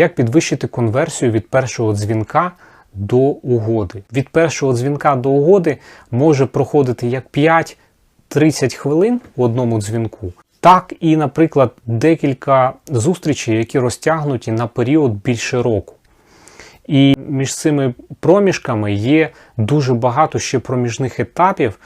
Як підвищити конверсію від першого дзвінка до угоди? Від першого дзвінка до угоди може проходити як 5-30 хвилин в одному дзвінку, так і, наприклад, декілька зустрічей, які розтягнуті на період більше року. І між цими проміжками є дуже багато ще проміжних етапів,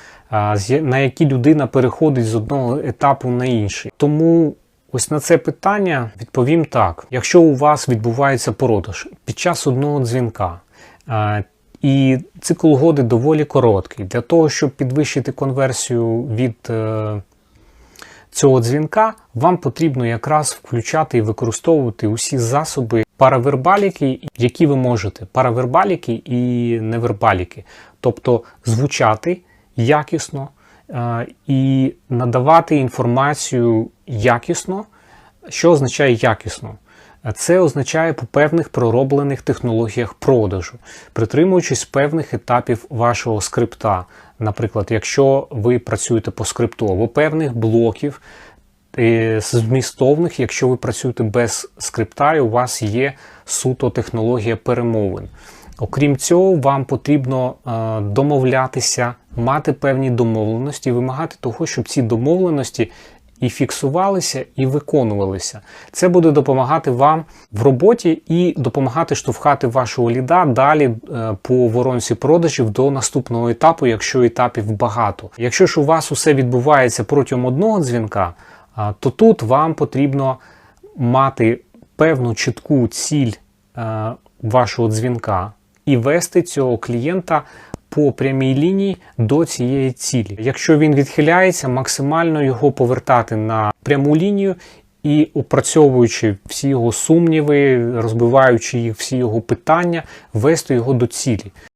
на які людина переходить з одного етапу на інший. Тому ось на це питання відповім так: якщо у вас відбувається продаж під час одного дзвінка, і цикл угоди доволі короткий, для того, щоб підвищити конверсію від е, цього дзвінка, вам потрібно якраз включати і використовувати усі засоби паравербаліки, які ви можете. Паравербаліки і невербаліки. Тобто звучати якісно е, і надавати інформацію якісно. Що означає якісно? Це означає по певних пророблених технологіях продажу, притримуючись певних етапів вашого скрипта. Наприклад, якщо ви працюєте по скрипту, або певних блоків е, змістовних, якщо ви працюєте без скрипта, і у вас є суто технологія перемовин. Окрім цього, вам потрібно е, домовлятися, мати певні домовленості, вимагати того, щоб ці домовленості і фіксувалися, і виконувалися. Це буде допомагати вам в роботі і допомагати штовхати вашого ліда далі е, по воронці продажів до наступного етапу, якщо етапів багато. Якщо ж у вас усе відбувається протягом одного дзвінка, то тут вам потрібно мати певну чітку ціль е, вашого дзвінка і вести цього клієнта по прямій лінії до цієї цілі. Якщо він відхиляється, максимально його повертати на пряму лінію і опрацьовуючи всі його сумніви, розбиваючи їх всі його питання, вести його до цілі.